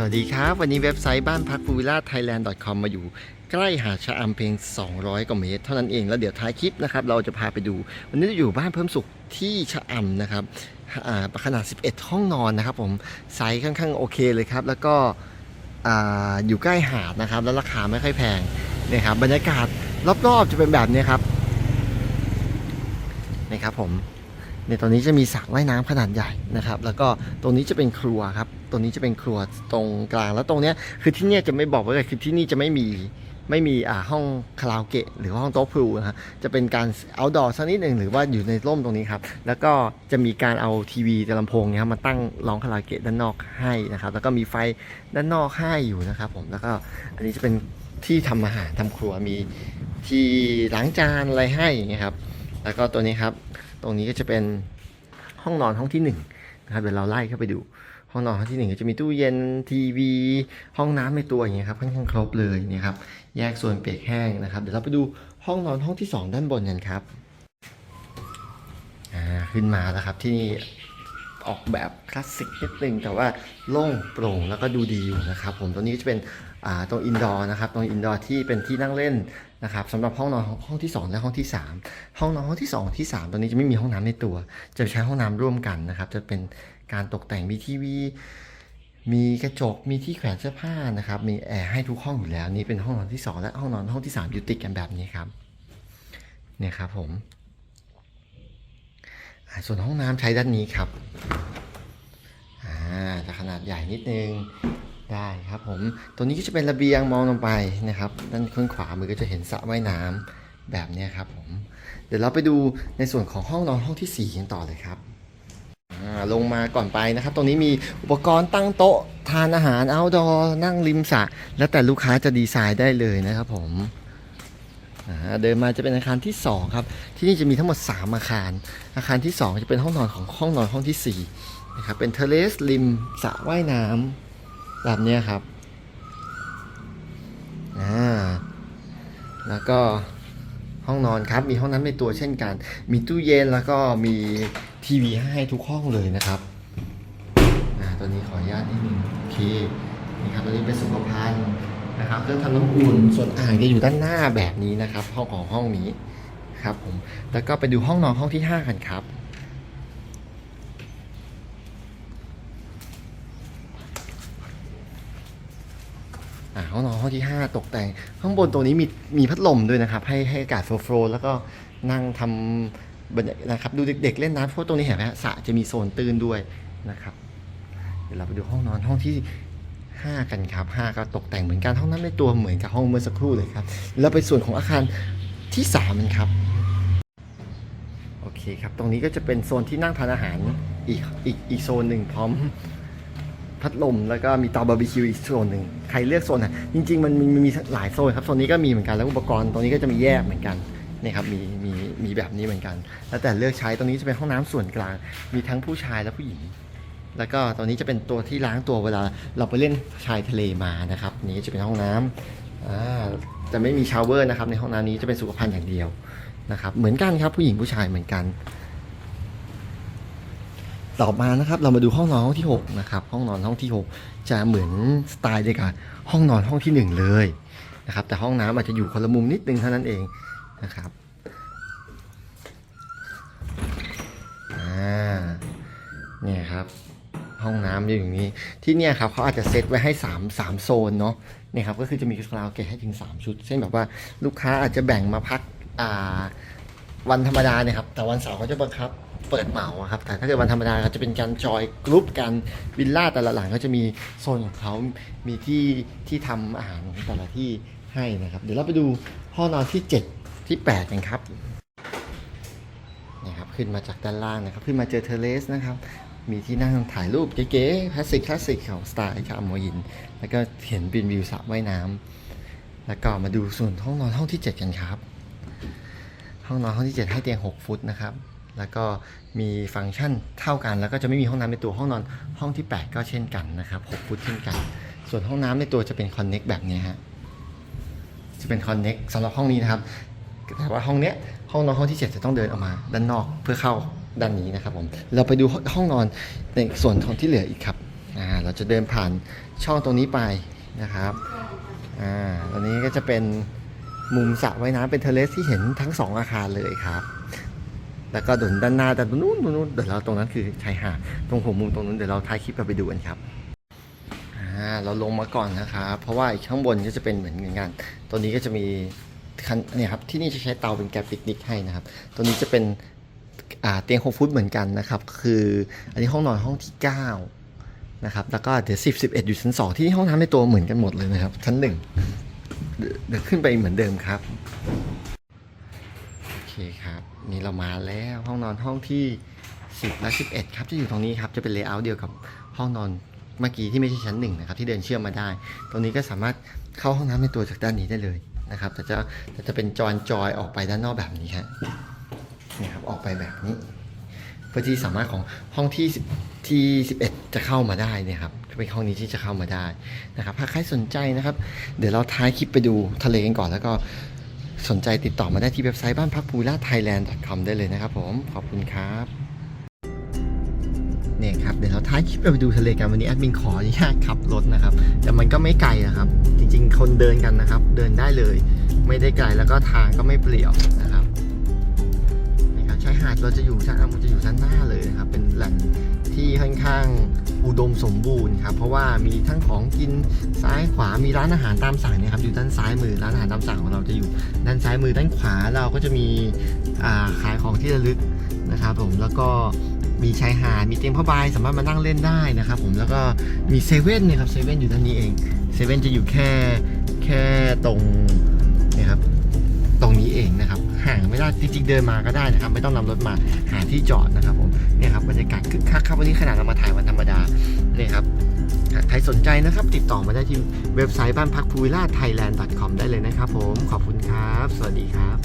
สวัสดีครับ วันนี้เว็บไซต์บ้านพักพูวิลล่าไทยแลนด์ .com มาอยู่ใกล้หาดชะอำเพียง 200 กว่าเมตร เท่านั้นเองแล้วเดี๋ยวท้ายคลิปนะครับ เราจะพาไปดู วันนี้เราอยู่บ้านเพิ่มสุขที่ชะอำนะครับขนาด 11 ห้องนอนนะครับผมไซส์ค่อนข้างโอเคเลยครับ แล้วก็ออยู่ใกล้หาดนะครับ แล้วราคาไม่ค่อยแพงนะครับบรรยากาศรอบๆจะเป็นแบบนี้ครับนะครับผมในตอนนี้จะมีสระว่ายน้ำขนาดใหญ่นะครับ แล้วก็ตรงนี้จะเป็นครัวครับ ตรงนี้จะเป็นครัวตรงกลางแล้วตรงเนี้ยคือที่เนี่ยจะไม่บอกไว้เลยคือที่นี่จะไม่มีไม่มีอ่าห้องคาราโอเกะหรือห้องโต๊ะพูลนะฮะจะเป็นการ outdoor สักนิดหนึ่งหรือว่าอยู่ในร่มตรงนี้ครับ แล้วก็จะมีการเอาทีวีแต่ลำโพงเนี่ยมาตั้งร้องคาราโอเกะด้านนอกให้นะครับ แล้วก็มีไฟด้านนอกให้อยู่นะครับผมแล้วก็อันนี้จะเป็นที่ทำอาหารทำครัวมีที่ล้างจานอะไรให้อย่างเงี้ยครับ แล้วก็ตัวนี้ครับ ตรงนี้ก็จะเป็นห้องนอนห้องที่หนึ่งนะครับเดี๋ยวเราไล่เข้าไปดู ห้องนอนห้องที่หนึ่งก็จะมีตู้เย็นทีวี ห้องน้ำในตัวอย่างเงี้ยครับค่อนข้างครบเลยนี่ครับแยกส่วนเปียกแห้งนะครับเดี๋ยวเราไปดูห้องนอนห้องที่สองด้านบนกันครับอ่าขึ้นมาแล้วครับที่นี่ออกแบบคลาสสิกนิดนึงแต่ว่าโล่งโปร่งแล้วก็ดูดีอยู่นะครับผมตัวนี้ก็จะเป็นอ่าตรงอินดอร์นะครับตรงอินดอร์ที่เป็นที่นั่งเล่นนะครับสำหรับห้องนอนห้องที่ 2 และห้องที่ 3 ห้องนอนห้องที่ 2 ที่ 3 ตอนนี้จะไม่มีห้องน้ำในตัว จะใช้ห้องน้ำร่วมกันนะครับจะเป็น การตกแต่งมีทีวี มีกระจกมีที่แขวนเสื้อผ้านะครับ มีแอร์ให้ทุกห้องอยู่แล้ว นี่เป็นห้องนอนที่ 2 และห้องนอนห้องที่3อยู่ติดกันแบบนี้ครับเนี่ยครับผมส่วนห้องน้ำใช้ด้านนี้ครับอ่าจะขนาดใหญ่นิดนึงได้ครับผม ตัวนี้ก็จะเป็นระเบียงมองลงไปนะครับ ด้านข้างขวามือก็จะเห็นสระว่ายน้ำแบบนี้ครับผม เดี๋ยวเราไปดูในส่วนของห้องนอนห้องที่4กันต่อเลยครับ ลงมาก่อนไปนะครับ ตรงนี้มีอุปกรณ์ตั้งโต๊ะทานอาหาร outdoor นั่งริมสระแล้วแต่ลูกค้าจะดีไซน์ได้เลยนะครับผมเดินมาจะเป็นอาคารที่ 2 ครับ ที่นี่จะมีทั้งหมด 3 อาคาร อาคารที่ 2 จะเป็นห้องนอนของห้องนอนห้องที่4นะครับเป็นเทเลสริมสระว่ายน้ำแบบนี้ครับอ่าแล้วก็ ห้องนอนครับ มีห้องน้ำในตัวเช่นกัน มีตู้เย็นแล้วก็มีทีวีให้ทุกห้องเลยนะครับตัวนี้ขออนุญาตนิดนึงโอเคนี่ครับตัวนี้เป็นสุขภัณฑ์นะครับเครื่องทำน้ำอุ่นส่วนอ่างจะอยู่ด้านหน้าแบบนี้นะครับห้องของห้องนี้ครับผมแล้วก็ไปดูห้องนอนห้องที่ 5 กันครับ อ่าห้องนอนห้องที่ 5 ตกแต่ง ข้างบนตรงนี้มีมีพัดลมด้วยนะครับ ให้ให้อากาศโฟล์แล้วก็นั่งทำบรรยากาศนะครับดูเด็กๆเล่นน้ำเพราะตรงนี้เห็นไหมฮะสระจะมีโซนตื้นด้วยนะครับ เดี๋ยวเราไปดูห้องนอนห้องที่ 5 กันครับ 5 ก็ตกแต่งเหมือนกันห้องน้ำในตัวเหมือนกับห้องเมื่อสักครู่เลยครับแล้วไปส่วนของอาคารที่3มันครับโอเคครับ ตรงนี้ก็จะเป็นโซนที่นั่งทานอาหารอีกอีกอีกโซนหนึ่งพร้อม พัดลมแล้วก็มีเตาบาร์บีคิวอีกโซนหนึ่งใครเลือกโซนไหนจริง ๆ มันมีมีหลายโซนครับโซนนี้ก็มีเหมือนกันแล้วอุปกรณ์ตรงนี้ก็จะมีแยกเหมือนกันนี่ครับมีมีมีแบบนี้เหมือนกัน แล้วแต่เลือกใช้ตรงนี้จะเป็นห้องน้ำส่วนกลาง มีทั้งผู้ชายและผู้หญิง แล้วก็ตรงนี้จะเป็นตัวที่ล้างตัวเวลาเราไปเล่นชายทะเลมานะครับ นี่จะเป็นห้องน้ำอ่าจะไม่มีชาวเวอร์นะครับในห้องน้ำนี้จะเป็นสุขภัณฑ์อย่างเดียวนะครับเหมือนกันครับผู้หญิงผู้ชายเหมือนกัน ต่อมานะครับเรามาดูห้องนอนห้องที่6นะครับห้องนอนห้องที่ 6 จะเหมือนสไตล์เดียวกับห้องนอนห้องที่ 1 เลยนะครับแต่ห้องน้ำอาจจะอยู่คนละมุมนิดนึงเท่านั้นเองนะครับอ่าเนี่ยครับห้องน้ำอยู่อย่างนี้ที่เนี่ยครับเขาอาจจะเซตไว้ให้ 3 3 โซนเนาะเนี่ยครับก็คือจะมีคาราโอเกะให้ถึง 3 ชุด เช่นแบบว่าลูกค้าอาจจะแบ่งมาพักอ่าวันธรรมดาเนี่ยครับแต่วันเสาร์เขาจะบังคับ เปิดเหมาครับ แต่ถ้าเกิดวันธรรมดาเขาจะเป็นการจอยกรุ๊ปกันวิลล่าแต่ละหลังก็จะมีโซนของเขามีที่ที่ทำอาหารของแต่ละที่ให้นะครับ เดี๋ยวเราไปดูห้องนอนที่ 7 ที่ 8 กันครับนี่ครับ ขึ้นมาจากด้านล่างนะครับ ขึ้นมาเจอเทเลสนะครับ มีที่นั่งถ่ายรูปเก๋ๆคลาสสิกคลาสสิกของสไตล์ชาวมอยิน แล้วก็เห็นเป็นวิวสระว่ายน้ำแล้วก็มาดูส่วนห้องนอนห้องที่ 7 กันครับ ห้องนอนห้องที่ 7 ให้เตียง 6 ฟุตนะครับ แล้วก็มีฟังก์ชันเท่ากัน แล้วก็จะไม่มีห้องน้ำในตัวห้องนอนห้องที่ 8 ก็เช่นกันนะครับ6ฟุตเช่นกัน ส่วนห้องน้ำในตัวจะเป็นคอนเน็กแบบนี้ฮะจะเป็นคอนเน็กสำหรับห้องนี้นะครับแต่ว่าห้องเนี้ยห้องนอนห้องที่ 7 จะต้องเดินออกมา ด้านนอกเพื่อเข้าด้านนี้นะครับผมเราไปดูห้องนอนในส่วนของที่เหลืออีกครับอ่าเราจะเดินผ่านช่องตรงนี้ไปนะครับอ่าตรงนี้ก็จะเป็นมุมสระว่ายน้ำเป็นเทเลสที่เห็นทั้งสองอาคารเลยครับ แล้วก็ดุนด้านหน้าแต่ตรงนู้นตรงนู้นเดี๋ยวเราตรงนั้นคือชายหาดตรงหัวมุมตรงนู้นเดี๋ยวเราท้ายคลิปเราไปดูกันครับอ่าเราลงมาก่อนนะครับเพราะว่าอีกข้างบนก็จะเป็นเหมือนกันตัวนี้ก็จะมีคันเนี่ยครับที่นี่จะใช้เตาเป็นแกปิกนิกให้นะครับ ตัวนี้จะเป็นอ่าเตียงโฮฟุตเหมือนกันนะครับ คืออันนี้ห้องนอนห้องที่9นะครับแล้วก็เดี๋ยว10 11อยู่ชั้น2ที่ห้องน้ำในตัวเหมือนกันหมดเลยนะครับชั้น1เดี๋ยวเดี๋ยวขึ้นไปเหมือนเดิมครับ คครับนี่เรามาแล้วห้องนอนห้องที่ 10 และ 11 ครับจะอยู่ตรงนี้ครับจะเป็นเลเยอร์เดียวกับห้องนอนเมื่อกี้ที่ไม่ใช่ชั้นหนึ่งนะครับที่เดินเชื่อมมาได้ ตรงนี้ก็สามารถเข้าห้องน้ำในตัวจากด้านนี้ได้เลยนะครับ แต่จะแต่จะเป็นจอนจอยออกไปด้านนอกแบบนี้ครับนี่ครับออกไปแบบนี้ เพื่อที่สามารถของห้องที่10ที่ 11 จะเข้ามาได้เนี่ยครับเป็นห้องนี้ที่จะเข้ามาได้นะครับถ้าใครสนใจนะครับ เดี๋ยวเราท้ายคลิปไปดูทะเลกันก่อนแล้วก็ สนใจติดต่อมาได้ที่เว็บไซต์บ้านพักภูล่าไทยแลนด์ .com ได้เลยนะครับผม ขอบคุณครับเนี่ยครับ เดี๋ยวเราท้ายคลิปเราไปดูทะเลกันวันนี้แอดมินขออนุญาตขับรถนะครับ แต่มันก็ไม่ไกลนะครับ จริงๆ คนเดินกันนะครับ เดินได้เลย ไม่ได้ไกลแล้วก็ทางก็ไม่เปลี่ยวนะครับ หาดเราจะอยู่ชั้นมันจะอยู่ชั้นหน้าเลยนะครับ เป็นแหล่งที่ค่อนข้างอุดมสมบูรณ์ครับ เพราะว่ามีทั้งของกินซ้ายขวา มีร้านอาหารตามสั่งนะครับ อยู่ด้านซ้ายมือ ร้านอาหารตามสั่งของเราจะอยู่ด้านซ้ายมือ ด้านขวาเราก็จะมีาขายของที่ระลึกนะครับผม แล้วก็มีชายหาด มีเตียงผ้าใบสามารถมานั่งเล่นได้นะครับผม แล้วก็มีเซเว่นเนี่ยครับ เซเว่นอยู่ด้านนี้เอง เซเว่นจะอยู่แค่แค่ตรงนี่ยครับ ตรงนี้เองนะครับห่างไม่ได้จริงๆเดินมาก็ได้นะครับ ไม่ต้องนำรถมาหาที่จอดนะครับผมเนี่ยครับบรรยากาศคึกคักครับวันนี้ขนาดเรามาถ่ายวันธรรมดาเนี่ยครับใครสนใจนะครับ ติดต่อมาได้ที่เว็บไซต์บ้านพักพูวิล่าไทยแลนด์ .com ได้เลยนะครับผมขอบคุณครับ สวัสดีครับ